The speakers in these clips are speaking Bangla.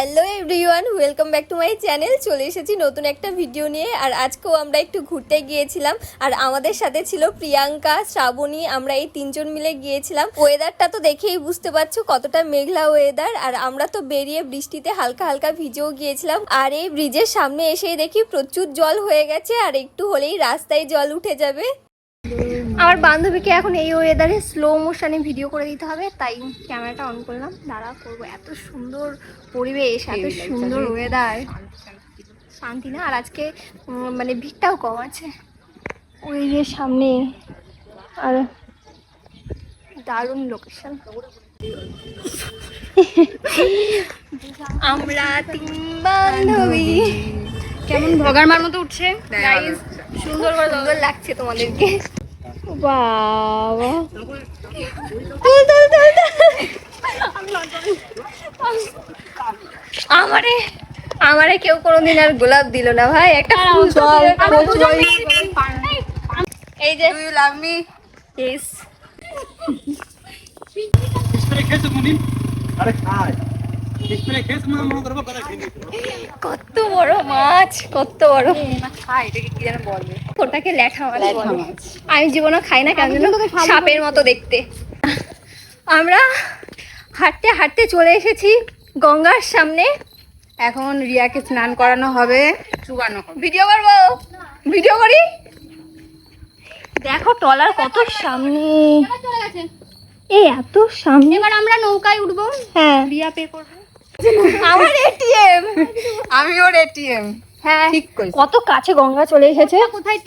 Hello everyone, welcome back to my channel. চলে এসেছি নতুন একটা ভিডিও নিয়ে, আর আজকেও আমরা একটু ঘুরতে গিয়েছিলাম। আর আমাদের সাথে ছিল প্রিয়াঙ্কা, শ্রাবণী, আমরা এই তিনজন মিলে গিয়েছিলাম। ওয়েদারটা তো দেখেই বুঝতে পারছ, কতটা মেঘলা ওয়েদার আর আমরা তো বেরিয়ে বৃষ্টিতে হালকা হালকা ভিজেও গিয়েছিলাম। আর এই ব্রিজের সামনে এসেই দেখি প্রচুর জল হয়ে গেছে, আর একটু হলেই রাস্তায় জল উঠে যাবে। আমার বান্ধবীকে এখন এই ওয়েদারে স্লো মোশনে ভিডিও করে দিতে হবে তাই ক্যামেরাটা অন করলাম। দাঁড়া করব। এত সুন্দর পরিবেশ এত সুন্দর ওয়েদার শান্তি না। আর আজকে মানে ভিড়টাও কম আছে। ওই যে সামনে আর দারুণ লোকেশন আমরা তিন বান্ধবী। কেমন ভগার মার মতো উঠছে? সুন্দর সুন্দর লাগছে তোমাদেরকে। বাবা। তুল, তুল, তুল, তুল। আমারে আমারে কেউ কোনোদিন আর গোলাপ দিল না ভাই। একটা ফুল। এই যে ইউ লাভ মি আরে খায় কত বড় মাছ কত বড় ওটাকে ল্যাঠা মাছ। আমি জীবনে খাই না কেন সাপের মতো দেখতে। আমরা হাঁটতে হাঁটতে চলে এসেছি গঙ্গার সামনে। এখন রিয়াকে স্নান করানো হবে। চুবানো ভিডিও করব? ভিডিও করি? দেখো টলার কত সামনে। এই এত সামনে। এবার আমরা নৌকায় উঠবো। হ্যাঁ। রিয়া পে করবে। আমার এটিএম আমি ওর এটিএম হ্যাঁ। ঠিক কইছো। কত কাছে গঙ্গা চলে এসেছে? কোথায়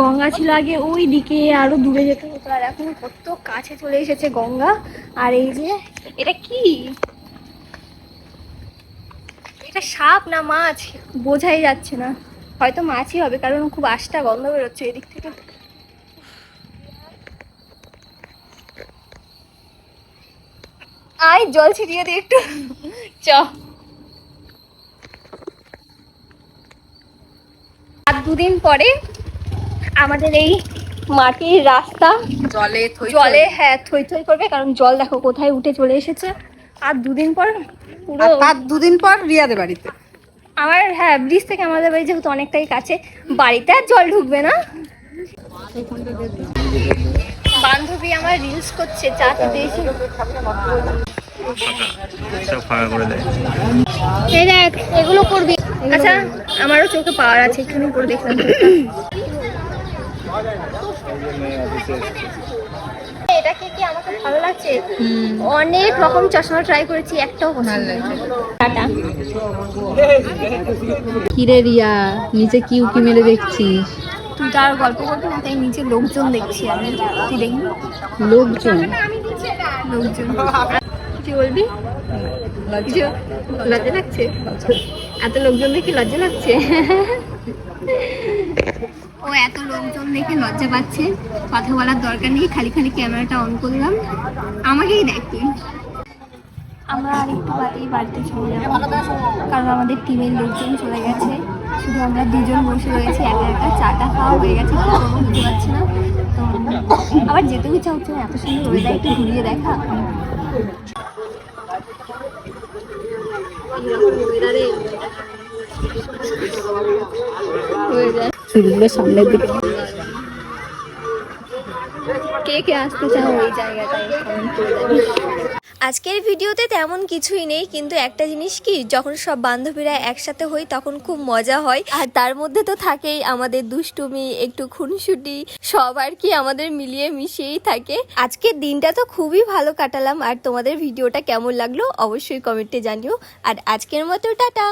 গঙ্গা ছিল আগে ওই দিকে আরও দূরে যেতে হতো। আর এখন কত কাছে চলে এসেছে গঙ্গা। আর এই যে এটা কি? এটা সাপ না মাছ? বোঝাই যাচ্ছে না। হয়তো মাছই হবে কারণ খুব আষ্টা গন্ধ বেরোচ্ছে এদিক থেকে। আয় জল ছিটিয়ে দিই একটু। চ। আর দুদিন পরে আমাদের এই মাটির রাস্তা জলে জলে হ্যাঁ থই থই করবে কারণ জল দেখো কোথায় উঠে চলে এসেছে। আর দুদিন পর পুরো আর দুদিন পর রিয়াদের বাড়িতে। আমার হ্যাঁ ব্রিজ থেকে আমাদের বাড়ি যেহেতু অনেকটাই কাছে বাড়িতে আর জল ঢুকবে না। বান্ধবী আমার রিলস করছে চা খেতে এসে সব ফাঁকা করে দেয়। এই দেখ এগুলো করবি। আচ্ছা আমারও চোখে পাওয়ার আছে একটু করে দেখলাম। এটাকে কি আমাকে ভালো লাগছে? অনেক রকম চশমা ট্রাই করেছি একটাও পছন্দ টাটা। কিরে রিয়া নিচে কি উকি মেরে দেখছিস? তুই তো আর গল্প করবি না তাই নিচে লোকজন দেখছি আমি। তুই দেখবি? লোকজন? লোকজন। কি বলবি? কিছু লজ্জা লাগছে? এত লোকজন দেখে লজ্জা লাগছে? ও, এত লোকজন দেখে লজ্জা পাচ্ছে। কথা বলার দরকার নেই, খালি খালি ক্যামেরাটা অন করলাম। আমাকেই দেখ তুই। আমরা আর একটু বাদেই বাড়িতে চলে যাব, কারণ আমাদের টিমের লোকজন চলে গেছে। শুধু আমরা দুজন বসে রয়েছি, একা একা চাটা খাওয়া হয়ে গেছে কি বুঝতে পারছি না। তো, আবার যেতেও ইচ্ছা হচ্ছে এত সুন্দর ওয়েদার একটু ঘুরিয়ে দেখা। চুলগুলো সামনের দিকে কে কে আসতে চাও ওই জায়গাটায় কমেন্ট করে দেবে আজকের ভিডিওতে তেমন কিছুই নেই, কিন্তু একটা জিনিস কি, যখন সব বান্ধবীরা একসাথে হই তখন খুব মজা হয়। আর তার মধ্যে তো থাকেই আমাদের দুষ্টুমি, একটু খুনসুটি, সব আর কি আমাদের মিলিয়ে মিশিয়েই থাকে। আজকের দিনটা তো খুবই ভালো কাটালাম, আর তোমাদের ভিডিওটা কেমন লাগল অবশ্যই কমেন্টে জানিও। আর আজকের মতো টাটা!